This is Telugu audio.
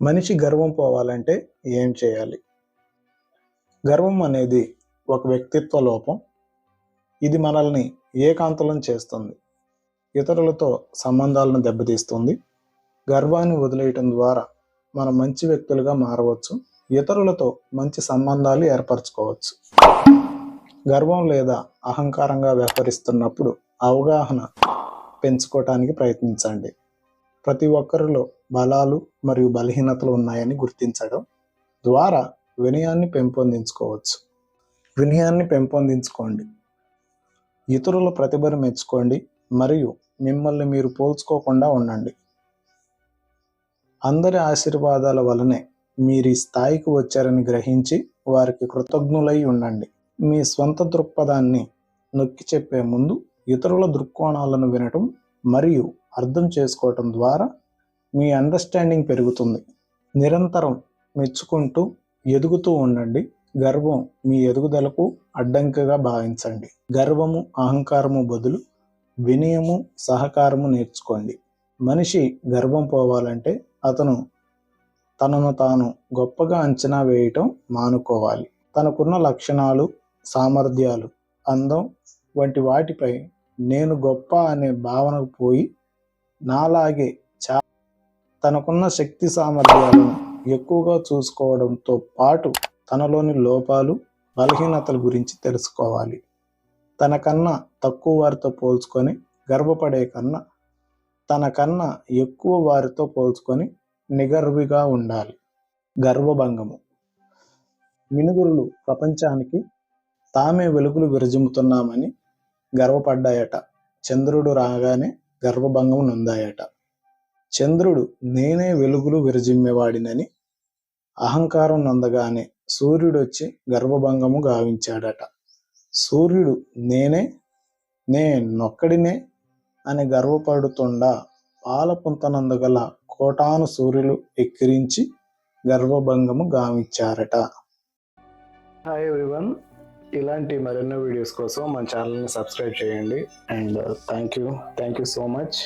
మనిషి గర్వం పోవాలంటే ఏం చేయాలి? గర్వం అనేది ఒక వ్యక్తిత్వ లోపం. ఇది మనల్ని ఏకాంతలం చేస్తుంది. ఇతరులతో సంబంధాలను దెబ్బతీస్తుంది. గర్వాన్ని వదిలేయటం ద్వారా మనం మంచి వ్యక్తులుగా మారవచ్చు. ఇతరులతో మంచి సంబంధాలు ఏర్పరచుకోవచ్చు. గర్వం లేదా అహంకారంగా వ్యవహరిస్తున్నప్పుడు అవగాహన పెంచుకోవటానికి ప్రయత్నించండి. ప్రతి ఒక్కరిలో బలాలు మరియు బలహీనతలు ఉన్నాయని గుర్తించడం ద్వారా వినయాన్ని పెంపొందించుకోవచ్చు. వినయాన్ని పెంపొందించుకోండి. ఇతరుల ప్రతిభను మెచ్చుకోండి మరియు మిమ్మల్ని మీరు పోల్చుకోకుండా ఉండండి. అందరి ఆశీర్వాదాల వలనే మీరు ఈ స్థాయికి వచ్చారని గ్రహించి వారికి కృతజ్ఞులై ఉండండి. మీ స్వంత దృక్పథాన్ని నొక్కి చెప్పే ముందు ఇతరుల దృక్కోణాలను వినటం మరియు అర్థం చేసుకోవటం ద్వారా మీ అండర్స్టాండింగ్ పెరుగుతుంది. నిరంతరం మెచ్చుకుంటూ ఎదుగుతూ ఉండండి. గర్వం మీ ఎదుగుదలకు అడ్డంకిగా భావించండి. గర్వము అహంకారము బదులు వినయము సహకారము నేర్చుకోండి. మనిషి గర్వం పోవాలంటే అతను తనను తాను గొప్పగా అంచనా వేయటం మానుకోవాలి. తనకున్న లక్షణాలు సామర్థ్యాలు అందం వంటి వాటిపై నేను గొప్ప అనే భావనకు పోయి నాలాగే చా తనకున్న శక్తి సామర్థ్యాలను ఎక్కువగా చూసుకోవడంతో పాటు తనలోని లోపాలు బలహీనతల గురించి తెలుసుకోవాలి. తనకన్నా తక్కువ వారితో పోల్చుకొని గర్వపడే కన్నా తనకన్నా ఎక్కువ వారితో పోల్చుకొని నిగర్విగా ఉండాలి. గర్వభంగము. మినుగురులు ప్రపంచానికి తామే వెలుగులు విరజిమ్ముతున్నామని గర్వపడ్డాయట. చంద్రుడు రాగానే గర్వభంగం నొందాయట. చంద్రుడు నేనే వెలుగులు విరజిమ్మేవాడినని అహంకారం నందగానే సూర్యుడు వచ్చి గర్వభంగము గావించాడట. సూర్యుడు నేనే నేనొక్కడినే అని గర్వపడుతుండా పాలపుంతనందుగల కోటాను సూర్యులు ఎక్కిరించి గర్వభంగము గావించారట. హాయ్ ఎవ్రీవన్ ఇలాంటి మరెన్నో వీడియోస్ కోసం మన ఛానల్ని సబ్స్క్రైబ్ చేయండి. And thank you thank you so much